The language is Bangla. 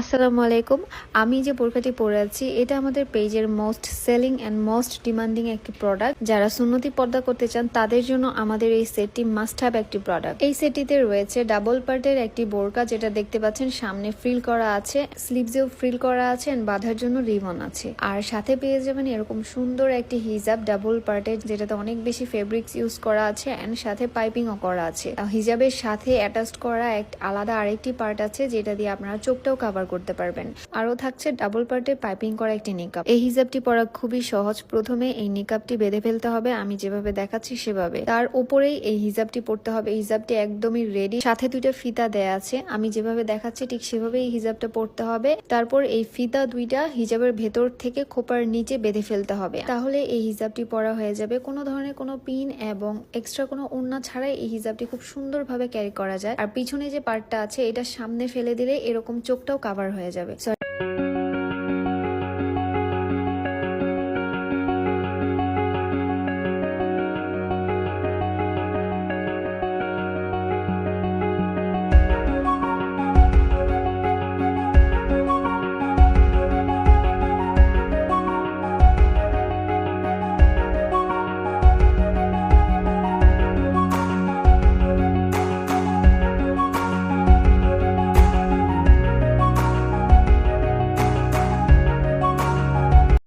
আসসালামু আলাইকুম। আমি যে বোরকাটি পরে আছি, এটা আমাদের পেজের most selling and most demanding একটি প্রোডাক্ট যারা সুন্নতি পর্দা করতে চান, তাদের জন্য আমাদের এই সেটটি মাস্ট হ্যাভ একটি প্রোডাক্ট এই সেটটিতে রয়েছে ডাবল পার্টের একটি বোরকা, যেটা দেখতে পাচ্ছেন সামনে ফ্রিল করা আছে স্লিভসেও ফ্রিল করা আছে and বাঁধার জন্য রিবন আছে। আর সাথে পেয়ে যাবেন এরকম সুন্দর একটি হিজাব ডাবল পার্টের যেটাতে অনেক বেশি ফেব্রিক্স ইউজ করা আছে অ্যান্ড সাথে পাইপিংও করা আছে। হিজাবের সাথে অ্যাটাচড করা এক আলাদা আরেকটি পার্ট আছে, যেটা দিয়ে আপনারা চোখটাও কাভার করতে পারবেন। আরও থাকছে ডাবল পার্টের পাইপিং করা একটি নিকাপ এই হিজাবটি পরা খুবই সহজ। প্রথমে এই নিকাপটি বেঁধে ফেলতে হবে। আমি যেভাবে দেখাচ্ছি সেভাবে। তার উপরেই এই হিজাবটি পড়তে হবে। এই হিজাবটি একদমই রেডি সাথে দুইটা ফিতা দেয়া আছে। আমি যেভাবে দেখাচ্ছি ঠিক সেভাবে এই হিজাবটা পড়তে হবে। তারপর এই ফিতা দুইটা হিজাবের ভেতর থেকে খোপার নিচে বেঁধে ফেলতে হবে। তাহলে এই হিজাবটি পরা হয়ে যাবে। কোনো ধরনের কোনো পিন এবং এক্সট্রা কোনো ওড়না ছাড়াই এই হিজাবটি খুব সুন্দরভাবে ক্যারি করা যায়। আর পিছনে যে পার্টটা আছে, এটা সামনে ফেলে দিলে এরকম চোখটাও কাভার হয়ে যাবে।